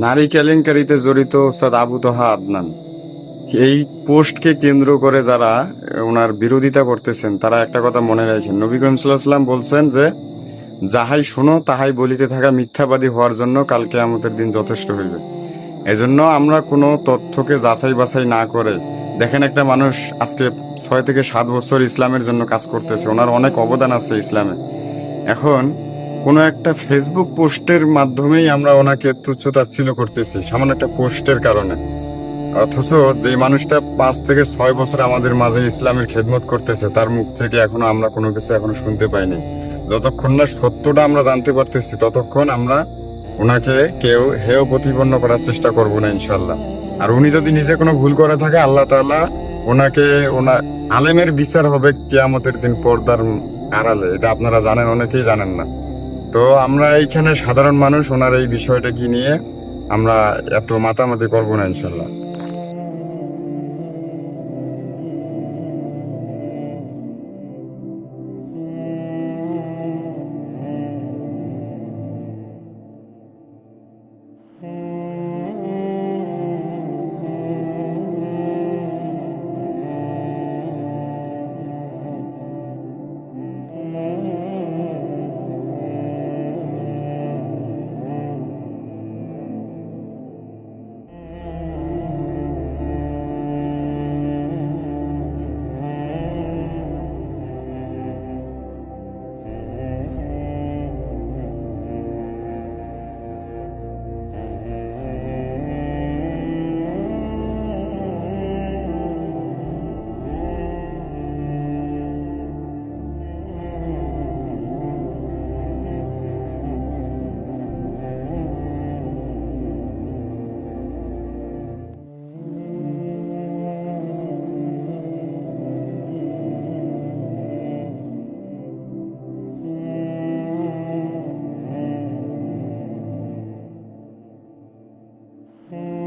নারী কেলেঙ্কারিতে জড়িত ওস্তাদ আবু তোহা আদনান। এই পোস্টকে কেন্দ্র করে যারা ওনার বিরোধিতা করতেছেন, তারা একটা কথা মনে রাখেন। নবী করিম সাল্লাহ বলছেন যে, যাহাই শোনো, তাহাই বলিতে থাকা মিথ্যাবাদী হওয়ার জন্য কালকে আমাদের দিন যথেষ্ট হইবে। এজন্য আমরা কোনো তথ্যকে যাচাই বাছাই না করে, দেখেন একটা মানুষ আজকে ছয় থেকে সাত বছর ইসলামের জন্য কাজ করতেছে, ওনার অনেক অবদান আছে ইসলামে। এখন কোনো একটা ফেসবুক পোস্টের মাধ্যমেই আমরা ওনাকে তুচ্ছ তাচ্ছিল্য করতেছি, সামান্য একটা পোস্টের কারণে। অথচ যে মানুষটা পাঁচ থেকে ছয় বছর আমাদের মাঝে ইসলামের খেদমত করতেছে, তার মুখ থেকে এখনও আমরা কোনো কিছু এখনও শুনতে পাইনি। যতক্ষণ না সত্যটা আমরা জানতে পারতেছি, ততক্ষণ আমরা ওনাকে কেউ হেয় প্রতিপন্ন করার চেষ্টা করব না, ইনশাল্লাহ। আর উনি যদি নিজে কোনো ভুল করে থাকে, আল্লাহ তাআলা ওনাকে ওনা আলেমের বিচার হবে কিয়ামতের দিন পর্দার আড়ালে। এটা আপনারা জানেন, অনেকেই জানেন না। তো আমরা এইখানে সাধারণ মানুষ, ওনার এই বিষয়টাকে নিয়ে আমরা এত মাতামাতি করব না, ইনশাল্লাহ। Mm.